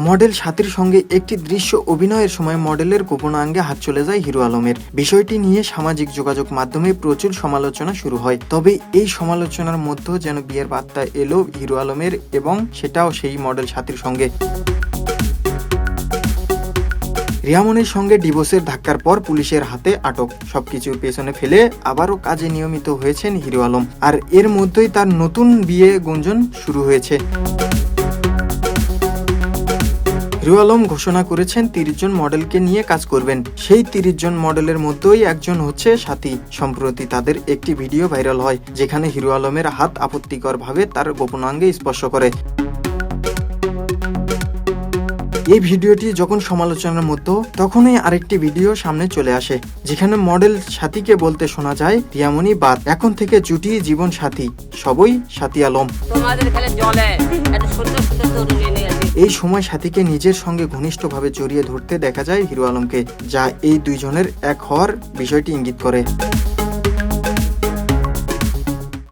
Model সাথীর সঙ্গে একটি দৃশ্য অভিনয়ের সময় মডেলের গোপনাঙ্গে হাত চলে যায় হিরো আলমের। বিষয়টি নিয়ে সামাজিক যোগাযোগ মাধ্যমে প্রচুর সমালোচনা শুরু হয়। তবে এই সমালোচনার মধ্যেও যেন বিয়ের বার্তা এলো হিরো আলমের এবং সেটাও সেই মডেল সাথীর সঙ্গে। রিয়ামনের সঙ্গে ডিভোর্সের ধাক্কার পর পুলিশের হাতে আটক। সবকিছুর পেছনে ফেলে আবারও কাজে নিয়মিত হয়েছেন হিরো আলম। আর এর মধ্যেই তার নতুন বিয়ে গুঞ্জন শুরু হয়েছে। হিরো আলম ঘোষণা করেছেন তিরিশ জন মডেলকে নিয়ে কাজ করবেন। সেই তিরিশ জন মডেলের মধ্যেই একজন হচ্ছে সাথী। সম্প্রতি তাদের একটি ভিডিও ভাইরাল হয়, যেখানে হিরো আলমের হাত আপত্তিকরভাবে তার গোপনাঙ্গে স্পর্শ করে। এই ভিডিওটি যখন সমালোচনার মধ্যে তখনই আরেকটি ভিডিও সামনে চলে আসে যেখানে মডেল সাথীকে বলতে শোনা যায় রিয়ামনি বাদ এখন থেকে জুটি জীবন সাথী সবই সাথী আলম। এই সময় সাথীকে নিজের সঙ্গে ঘনিষ্ঠভাবে জড়িয়ে ধরতে দেখা যায় হিরো আলমকে যা এই দুইজনের এক হওয়ার বিষয়টি ইঙ্গিত করে।